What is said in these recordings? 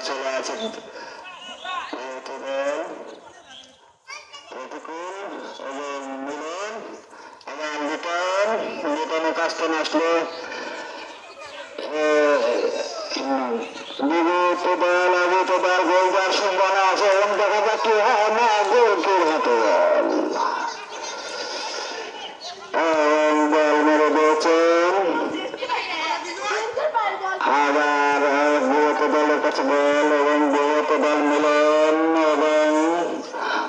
চলে আছে প্রতিকূল এবং মিলন এবং লিটন লিটনের কাস্টন আসলে সম্ভাবনা আছে এবং দেখা হয় না গোল হতে কাছে বল এবং দল মিলন এবং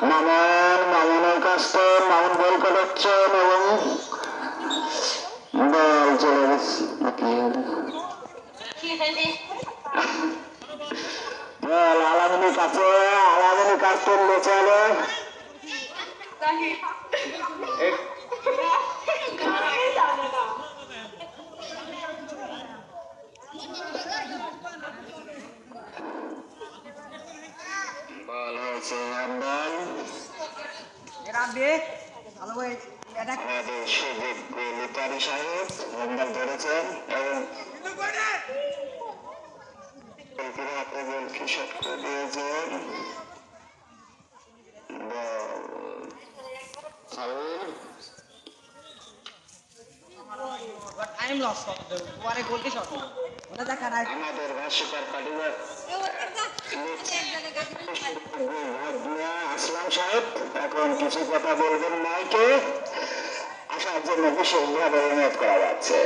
মামন মামনের কাছ মামন বল কাটাচ্ছেন এবং বল চলে গেছে বল আলামিনীর কাছে আলামিনীর কাছ করলে চলে বল হয়েছে করে আমাদের সুযোগ লিটারি সাহেব হ্যান্ডবল ধরেছেন এবং হাতে গোলকি শট করে দিয়েছেন বল ফাউল টাইম লস করতে পরে গোলটি শট ওটা দেখা না আমাদের ভাষ্যকার আসলাম সাহেব। এখন কিছু কথা বলবেন মাইকে আসার জন্য বিশেষভাবে অনুরোধ করা যাচ্ছে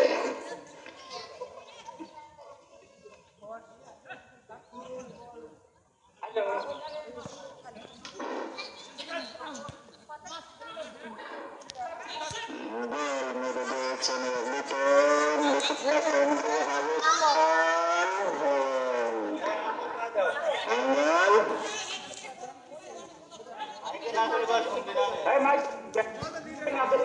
বল মেরে দিয়েছেন লিটন লিটন হবে বল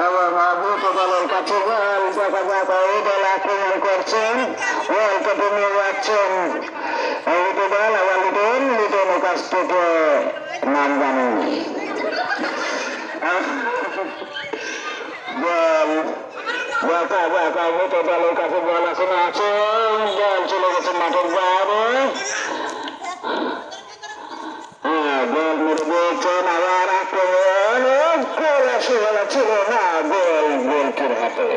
মামুনের কাছে বল দেখা ওই দল আক্রমণ করছেন। বল নিয়ে যাচ্ছেন। অবৃত দল আবার কাছ থেকে নাম জানেননি বল বাঁকা কাছে বল এখন আছে বল চলে গেছে মাঠের বাইরে হ্যাঁ বল মেরে দিয়েছেন আবার আক্রমণ গোল আসে বলা ছিল না গোল গোলকির হাতে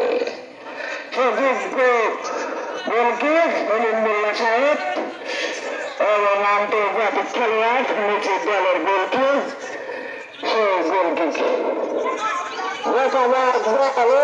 সুযোগ্য গোলকি অলিম মোল্লা সাহেব এবং আন্তর্জাতিক খেলোয়াড় নিচের দলের গোলকি সেই গোলকিকে Reclamar, bravo!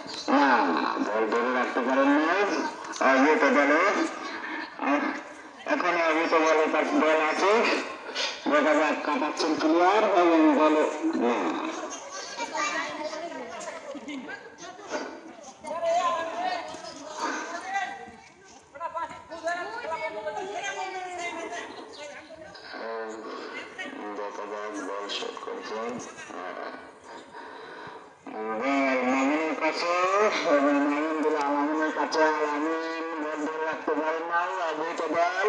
বল ধরে রাখতে পারেন নাই অবিত দলে এখন অবিত বলে তার বল আছে দেখা যাক কাটাচ্ছেন প্লেয়ার এবং বলে না দেখা কাছে এবং মামুন দিল কাছে আলামিন ধরে রাখতে পারেন নাই অবৈধ বল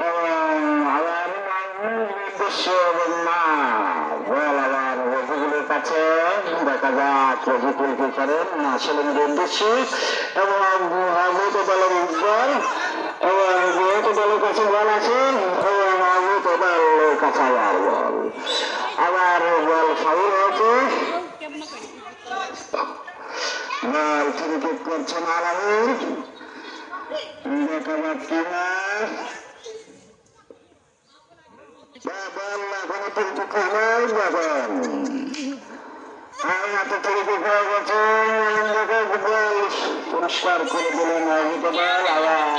এবং আবার এবং না আবার কাছে বল আছে এবং আবুত দলের কাছে আবার বল আবার বল বল ক্রিকেট করছেন আলামিন বল বল পরিষ্কার করে দিলেন অভিত বল আবার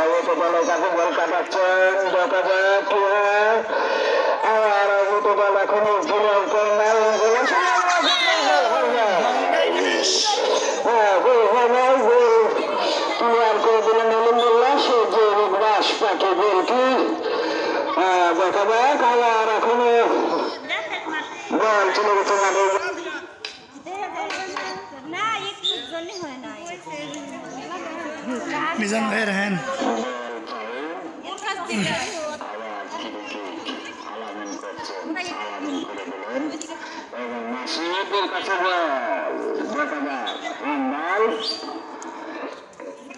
অভিত বলের কাছে বল কাটাচ্ছেন দেখা যাক। আবার অভিত বল এখনও দেখা যাক আবার এখনও বল চলে গেছে মাঠে মিজান ভাইয়ের হ্যান। মাসিদের কাছে বল দেখা যাক হ্যান্ডাল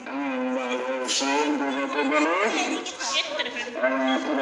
হ্যান্ডাল হোসেন দুজকে বলে এবং ফিরে চেক করছেন বিয়েতে বল যাচ্ছে করে এবং খেলা শুরু দিয়েছে এবং মিলনের কাছে বল মিলন বল নিয়ে যাচ্ছেন মাসুদ মাসুদ টুকু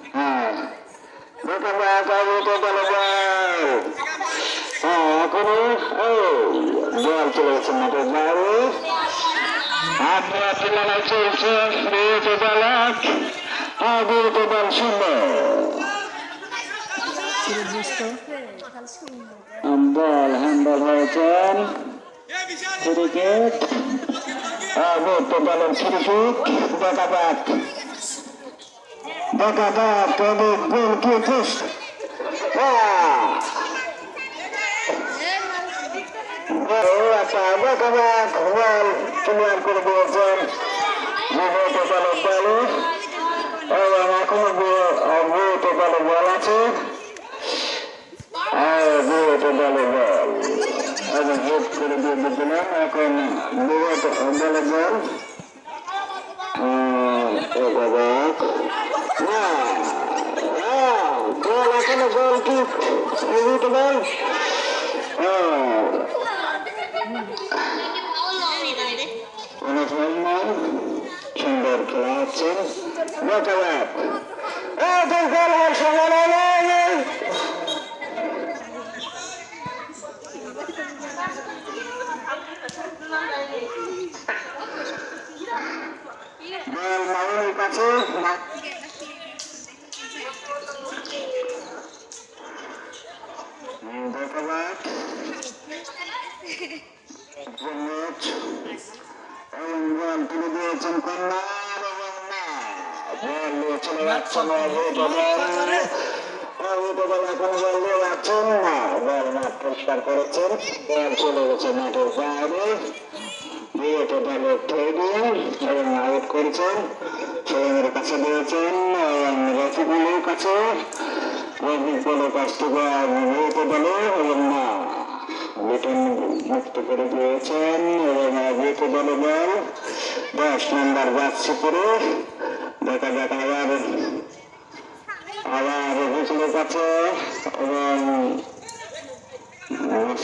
বল করাবাড়ি লাগাচ্ছে নাটুর সুন্দর অ্যাক্সিডেন্ট কিছু হ্যাঁ দেখা যাক অদ্ভুত বলে বল হ্যাঁ এখনও ও বল চলে গেছে মাঠের বাইরে হাত হাতে লড়াই চলছে বিরত বালক বিরত বল সুন্দর বল হ্যান্ডবল হয়েছেন ক্রিকেট বিরত বলের ক্রিকেট দেখা যাক দেখা যাক তবে গোল কি পোস্ট আচ্ছা দেখা যাক বল ক্লিয়ার করে দিয়েছেন বিভূত বালক বল এবং এখনও বিভূত বালক বল আছে আর বিভূত বালক বল এবং হেড করে দিয়ে দিয়েছিলাম এখন বিভূত বালক বল দেখা যাক না না, বল এখনও বল কি বিভূত বল হ্যাঁ অনেক রহমান সুন্দর খেলা হচ্ছে দেখা যাক এই তো গোল হওয়ার সময় নেই বল মামুনের কাছে হুম, দেখা যাক জন্মজ এবং বল তুলে দিয়েছেন কন্যা এবং না বল নিয়ে চলে যাচ্ছেন অভূত বল অভূত বল এখন বল নিয়ে যাচ্ছেন না বল মাঠ পরিষ্কার করেছেন চলে গেছে মাঠের বাইরে করেছেন ছেলেমেয়ের কাছে দিয়েছেন এবং রফিকুলের কাছে রফিকুলের বলে এবং না মুক্ত করে দিয়েছেন এবং বল দশ নম্বর যাচ্ছে করে দেখা যাক আবার আবার রফিকুলের কাছে এবং আমার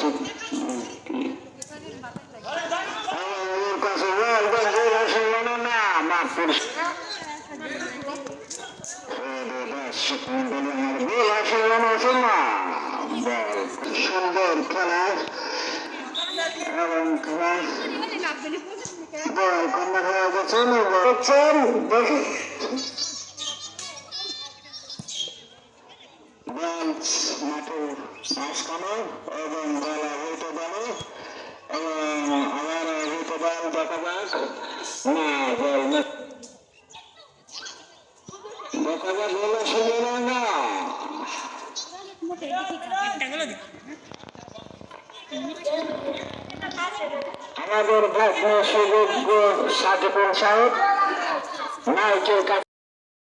সুন্দর খেলা এবং খেলা বল কন্যা হয়ে দেখছেন দেখি বল মাঠে মাঝখানে এবং বল হইতে পারে এবং আবার হইতে পারে দেখা যাক না বল না দেখা যাক বল আসলে না মোটে ঠিক আছে আমাদের ভগ্ন সুযোগ্য সাজেপুর সাহেব নায়কের কাছে